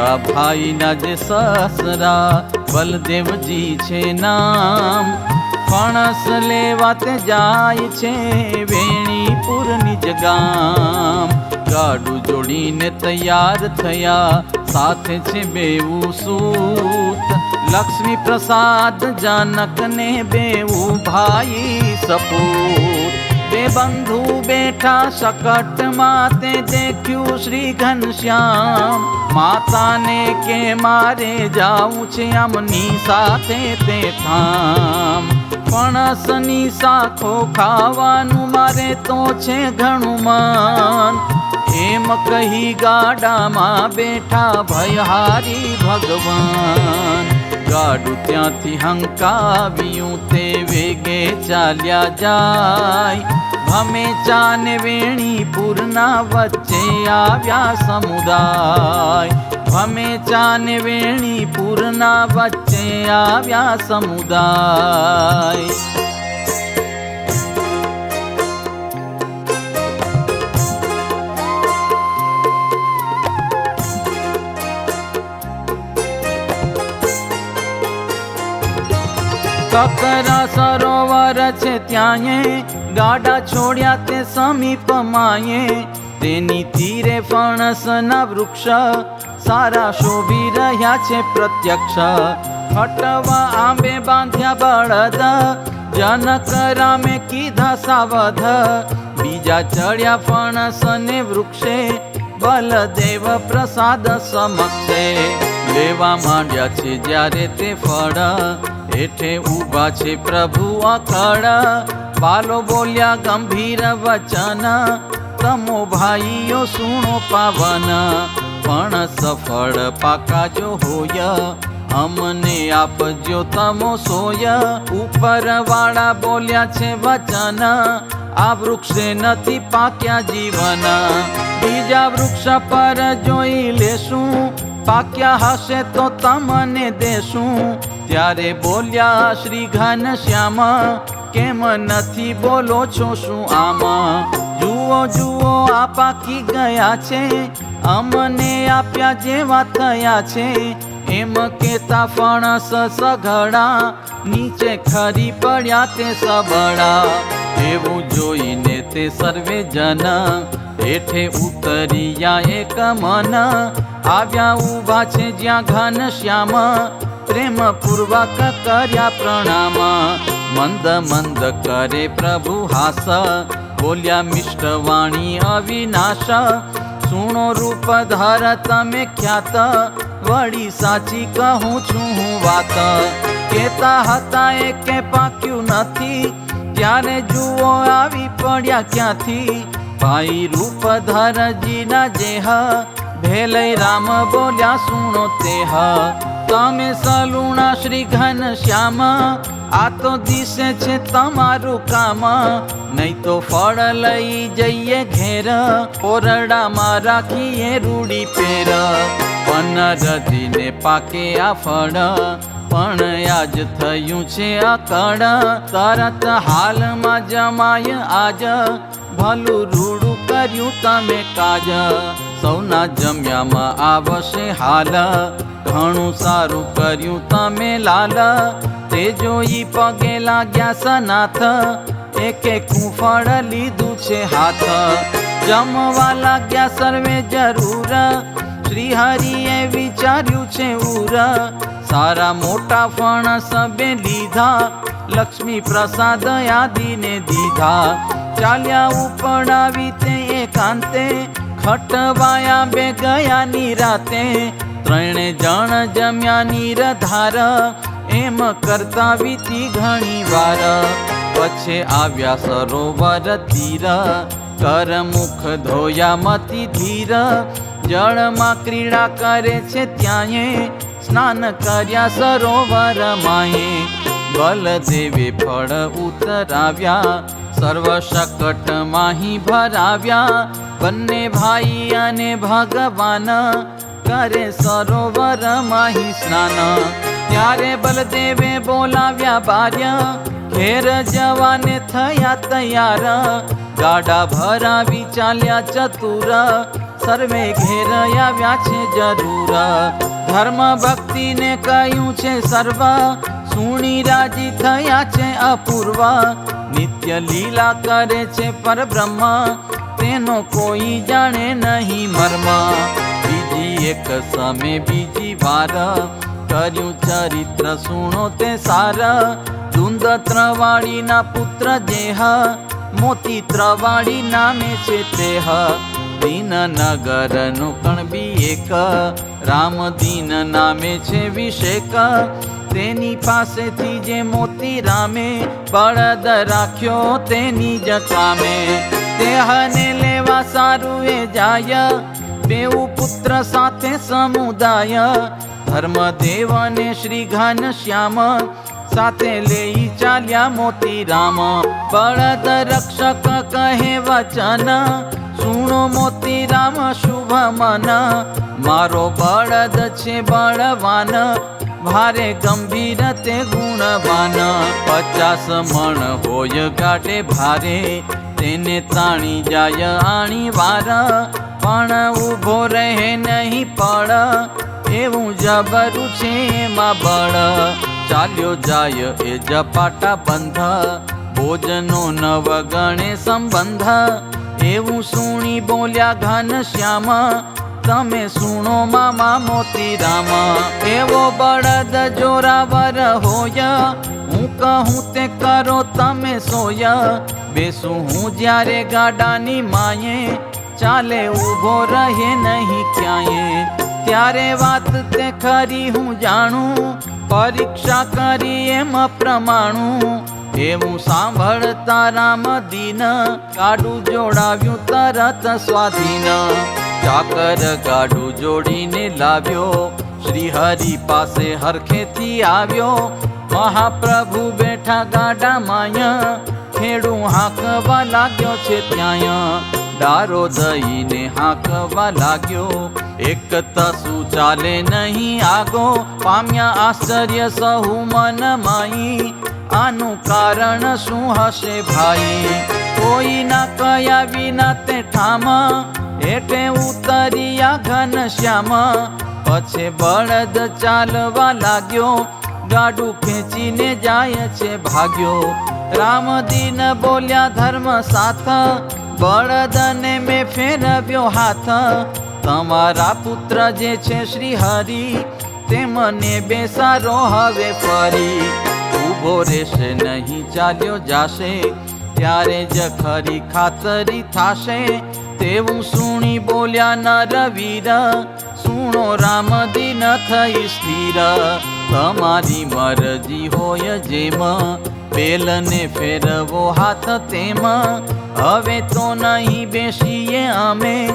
મોટા ભાઈના જે સસરા, બલદેવજી છે નામ. ફણસ લેવા તે જાય છે વેણીપુરની જ ગામ. ગાડું જોડીને તૈયાર થયા, સાથે છે બેવું સૂત. લક્ષ્મી પ્રસાદ જાનકને બેવું ભાઈ સપૂત. બે બંધુ બેઠા, શકટમાં તે દેખ્યું શ્રી ઘનશ્યામ. માતાને કે મારે જાવું છે આમની સાથે તે થામ. પણસની સાથો ખાવાનું મારે તો છે ઘણું માન. એમ કહી ગાડામાં બેઠા ભયહારી ભગવાન. ગાડું ત્યાંથી હંકાવ્યું તે વેગે ચાલ્યા જાય. ભમે ચાને વેણીપુરના વચ્ચે આવ્યા સમુદાય ભમે ચાને વેણીપુરના વચ્ચે આવ્યા સમુદાય કકરા સરોવર છે ત્યાંએ. ગાડા છોડ્યા તે સમીપમાયે તેની તીરે ફણસના વૃક્ષ સારા શોભી રહ્યા છે પ્રત્યક્ષ. હટવા આંબે બાંધ્યા બળદ. જનક રામે કીધા સાવધ. બીજા ચડ્યા ફણસને વૃક્ષે. બલદેવ પ્રસાદ સમક્ષે. લેવા માંડ્યા છે જ્યારે તે ફળ હેઠે ઊભા છે પ્રભુ અખડા બાલો બોલ્યા ગંભીર વચના. તમો ભાઈઓ સુણો પાવના. પણ સફળ પાકા જો હોય, અમને આપજો તમો સોય. ઉપર વાળા બોલ્યા છે વચન. આ વૃક્ષે નથી પાક્યા જીવન. બીજા વૃક્ષ પર જોઈ લેશું. પાક્યા હશે તો તમને દેશું. ત્યારે બોલ્યા શ્રી ઘનશ્યામ કેમ નથી બોલો છો શું આમાં? જુઓ જુઓ, આ પાકી ગયા છે. અમને આપ્યા જેવા થયા છે. એમ કેતા ફણસ સઘળા, નીચે ખરી પડ્યા તે સબળા. એવું જોઈને તે સર્વે જન હેઠે ઉતરિયા એક મન. આવ્યા ઊભા છે જ્યાં ઘન શ્યામ. પ્રેમ પૂર્વક કર્યા પ્રણામ. મંદ મંદ કરે પ્રભુ હાસ. બોલ્યા મિષ્ટ વાણી અવિનાશ. સુણો રૂપ ધર તમે ખ્યાત. વળી સાચી કહું છું હું વાત. કેતા હતા એ કે પાક્યું નથી. ત્યારે જુઓ આવી પડ્યા ક્યાંથી? ભાઈ રૂપ ધરજીના જેહ. ભેલઈ રામ બોલ્યા, સુણો તેહ તમે સલુણા શ્રી ઘન શ્યામ. આ તો દિશે છે તમારું કામ. નહીં તો ફળ લઈ જઈએ ઘેર. ઓરડામાં રાખીએ રૂડી પેર પનરદીને પાકે આ ફળ. પણ આજ થયું છે અકળ તરત હાલમાં જમાય આજ. ભલું રૂડું કર્યું તમે કાજ. સૌના જમ્યામાં આવશે હાલ. ઘણું સારું કર્યું તમે લાલ. તે જોઈ પગે લાગ્યા સનાથ. એક ફળ લીધું છે હાથ. જમવા લાગ્યા સર્વે જરૂર. શ્રી હરિએ વિચાર્યું છે ઉર સારા મોટા ફણ સબે લીધા. લક્ષ્મી પ્રસાદ આદિને દીધા. ચાલ્યા ઉપડાવી તે એકાંતે. ખટવાયા બે ગયા નિરાતે ત્રણે જણ જમ્યા નિરધાર, એમ કરતા વીતી ઘણી વાર. પછી આવ્યા સરોવર તીર કર મુખ ધોયા મતી ધીર. જળમાં ક્રીડા કરે છે ત્યાંએ, સ્નાન કર્યા સરોવર માએ. બલદેવે ફળ ઉતરાવ્યા સર્વ શકટ માહી ભરાવ્યા. બંને ભાઈ અને ભગવાન કરે સરોવર માહી સ્નાન. ત્યારે બલદેવે બોલાવ્યા બાર્ય, ઘેર જવાને થયા તૈયાર. ગાડા ભરાવી ચાલ્યા ચતુર. સર્વે ઘેર આવ્યા છે જરૂર. ધર્મ ભક્તિને કહ્યું છે સર્વ. સુણી રાજી થયા છે અપૂર્વ. નિત્ય લીલા કરે છે પરબ્રહ્મ, તેનો કોઈ જાણે નહીં મરમા. બીજી એક સમે બીજી વાર કર્યું ચરિત્ર સુણો તે સાર. ધૂંધ ત્રવાળીના પુત્ર જેહ, મોતી ત્રવાળી નામે છે તેહ. દીન નગરનું કણ બી એક, રામ દીન નામે છે વિષેક તેની પાસેથી જે મોતી રામે બળદ રાખ્યો તેની જ કામે દેહને લેવા સારું એ જાય, બેઉ પુત્ર સાથે સમુદાય. ધર્મદેવ અને શ્રી ઘન શ્યામ સાથે લઈ ચાલ્યા મોતી રામ. બળદ રક્ષક કહે વચન, સુણો મોતી રામ, શુભ મન. મારો બળદ છે બળવાન. ભારે ગંભીર તે ગુણવાન પચાસ મણ હોય ગાડે ભારે, તેને તાણી જાય આણી વાર. પણ ઊભો રહે નહીં પડ એવું જબરું છે માં બળ. ચાલ્યો જાય એ જપાટા બંધ, ભોજનો નવ ગણે સંબંધ. એવું સુણી બોલ્યા ઘન શ્યામ તમે સુણો મામા મોતી રામ. એવો બળદ જોરાવર હોય. હું કહું તે કરો તમે સોય. બેસું હું જ્યારે ગાડાની માયે ચાલે ઊભો રહે નહીં ક્યાંય. ત્યારે વાત તે ખરી હું જાણું. પરીક્ષા કરી એમ પ્રમાણું. એવું સાંભળતા રામ દીન. ગાડું જોડાવ્યું તરત સ્વાધીન. ચાકર ગાડું જોડીને લાવ્યો. શ્રી હરિ પાસે હરખેથી આવ્યો. મહાપ્રભુ બેઠા ગાડા માય ખેડું હાંકવા લાગ્યો છે ત્યાં ડારો દઈને હાંકવા લાગ્યો. એક તસુ ચાલે નહીં આગો. પામ્યા આશ્ચર્ય સહુ મન માઈ આનું કારણ શું હશે ભાઈ? કોઈ ના કયા વિના તે ઠામા? એટલે ઉતર્યા ઘન શ્યામ. પછી બળદ ચાલવા લાગ્યો, ગાડું ખેંચીને જાય છે ભાગ્યો. રામદીન બોલ્યા ધર્મ સાથ. બળદને મેં ફેરવ્યો હાથ. તમારા પુત્ર જે છે શ્રી હરિ તે મને બેસારો હવે ફરી. ઊભો રહેશે, નહીં ચાલ્યો જાશે, ત્યારે જ ખરી ખાતરી થાશે. તેવું સુણી બોલ્યા નર વીર સુણો રામ દિન થઈ સ્થિર. તમારી મરજી હોય જેમાં બેલને ફેરવો હાથ તેમાં. હવે તો નહીં બેસીએ અમે.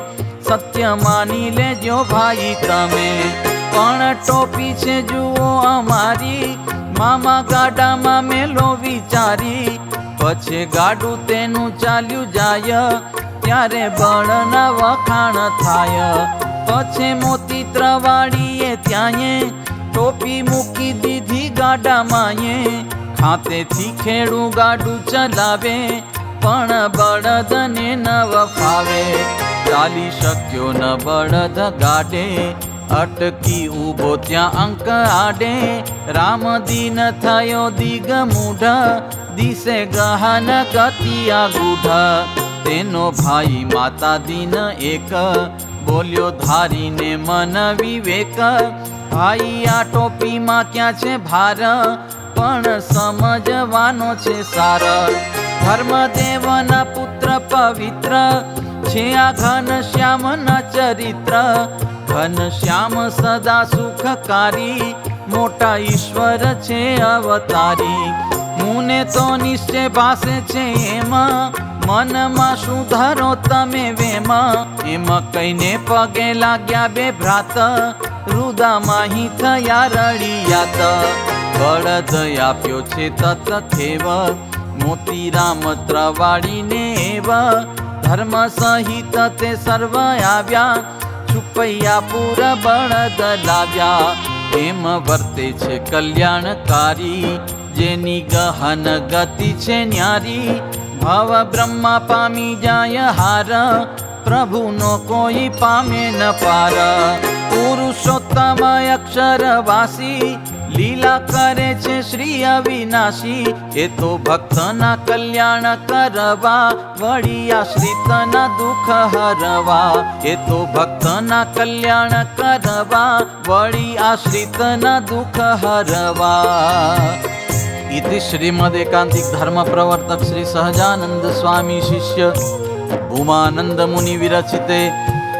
સત્ય માની લેજો ભાઈ તમે. પણ ટોપી છે જુઓ અમારી. મામા ગાડામાં મેલો વિચારી. પછી ગાડું તેનું ચાલ્યું જાય. ત્યારે બળના વખાણ થાય. પછી મોતી ત્રવાડીએ ત્યાંએ ટોપી મૂકી દીધી ગાડામાંએ. ખાતેથી ખેડું ગાડું ચલાવે, પણ બળદને ન વફાવે. ચાલી શક્યો ન બળદ ગાડે, અટકી ઊભો ત્યાં અંક આડે. રામ દીન થયો દિગ મૂઢ, દિશે ગહન ગતિયા ગૂઢ. તેનો ભાઈ માતા દીન એક. બોલ્યો, ધારીને મન વિવેક. ભાઈ, આ ટોપીમાં ક્યાં છે ભાર? પણ સમજવાનો છે સાર. ધર્મદેવના પુત્ર પવિત્ર. છે આ ઘનશ્યામના ચરિત્ર. ઘન શ્યામ સદા સુખકારી. મોટા ઈશ્વર છે અવતારી. મુને તો નિશ્ચય ભાષે છે એમાં. મનમાં શું ધારો તમે વેમાં? એમાં કઈને પગે લાગ્યા બે ભ્રાત. રુદામાં થયા રડિયાત બળદ આપ્યો છે તત થેવ. મોતી રામ ત્રવાડીને એવ. ધર્મ સહિત તે સર્વ આવ્યા. છુપૈયા પૂર બળદ લાવ્યા. એમ વર્તે છે કલ્યાણકારી. જેની ગહન ગતિ છે ન્યારી. ભવ બ્રહ્મા પામી જાય હાર. પ્રભુનો કોઈ પામે ન પાર. પુરુષોત્તમ અક્ષરવાસી લીલા કરે છે શ્રી અવિનાશી. એ તો ભક્તના કલ્યાણ કરવા વળી આશ્રિતના દુઃખ હરવા. એ તો ભક્તના કલ્યાણ કરવા વળી આશ્રિતના દુઃખ હરવા. इति श्रीमदेकान्तिक धर्म प्रवर्तक श्री सहजानंद स्वामी शिष्य उमानंद मुनि विरचिते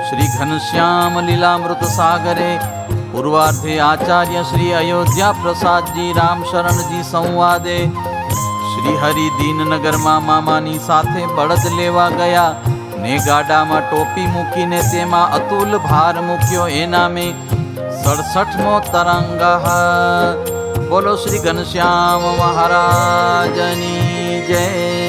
श्री घनश्याम लीलामृत सागरे पूर्वार्धे आचार्य श्री अयोध्या प्रसाद जी राम शरण जी संवादे શ્રી હરિ દીનનગરમાં મામાની સાથે બળદ લેવા ગયા ને ગાડામાં ટોપી મૂકીને તેમાં અતુલ ભાર મૂક્યો એ નામે સડસઠમો તરંગ બોલો શ્રી ઘનશ્યામ મહારાજની જય.